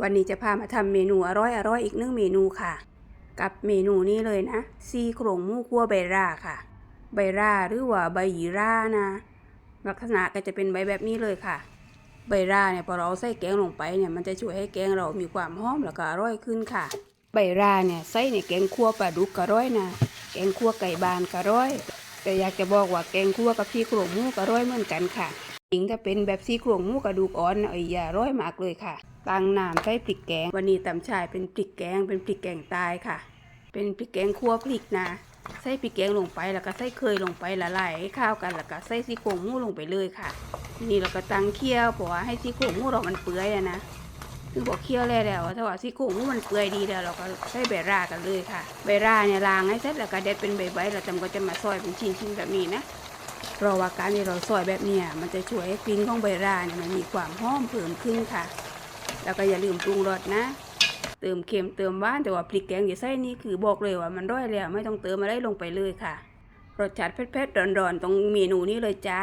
วันนี้จะพามาทำเมนูอร่อยอร่อยๆอีกหนึ่งเมนูค่ะ กับเมนูนี้เลยนะซีโครงหมูคั่วใบราค่ะ ใบราหรือว่าใบหยีรานะ ลักษณะก็จะเป็นใบแบบนี้เลยค่ะ ใบราเนี่ยพอเราใส่แกงลงไปเนี่ยมันจะช่วยให้แกงเรามีความหอมแล้วก็อร่อยขึ้นค่ะ ใบราเนี่ยใส่ในแกงคั่วปลาดุกก็อร่อยนะ แกงคั่วไก่บานก็อร่อย แต่อยากจะบอกว่าแกงคั่วกับซี่โครงหมูก็อร่อยเหมือนกันค่ะ ถึงจะเป็นแบบซี่โครงหมูกระดูกอ่อนน่อ้ยอย่าร่อยมากเลยค่ะตั้งน้ำใส่พริกแกง วันนี้ตำชายเป็นพริกแกง เป็นพริกแกงตายค่ะ เป็นพริกแกงคั่วพริกนะใส่พริกแกงลงไปแล้วก็ใส่เคยลงไปละลายให้ข้าวกันแล้วก็ใส่ซี่โครงหมูลงไปเลยค่ะนี้เราก็ตั้งเคี่ยวเพราะว่าให้ซี่โครงหมูเรามันเปื่อยอะนะคือบอกเคี่ยวแล้วแล้วถ้าว่าซี่โครงหมูมันเปื่อยดีแล้วเราก็ใส่ใบรากันเลยค่ะใบราเนี่ยล้างให้เสร็จแล้วก็เด็ดเป็นใบๆแล้วจำก็จะมาซอยเป็นชิ้นๆแบบนี้นะ เพราะว่าการที่เราซอยแบบนี้มันจะช่วยให้กลิ่นของใบราเนี่ยมันมีความหอมเพิ่มขึ้นค่ะ แล้วก็อย่าลืมปรุงรสนะ เติมเค็มเติมหวานแต่ว่าพริกแกงอย่าใส่นี่คือบอกเลยว่ามันร้อยแล้วไม่ต้องเติมอะไรลงไปเลยค่ะรสชาติเผ็ดๆร้อนๆตรงเมนูนี้เลยจ้า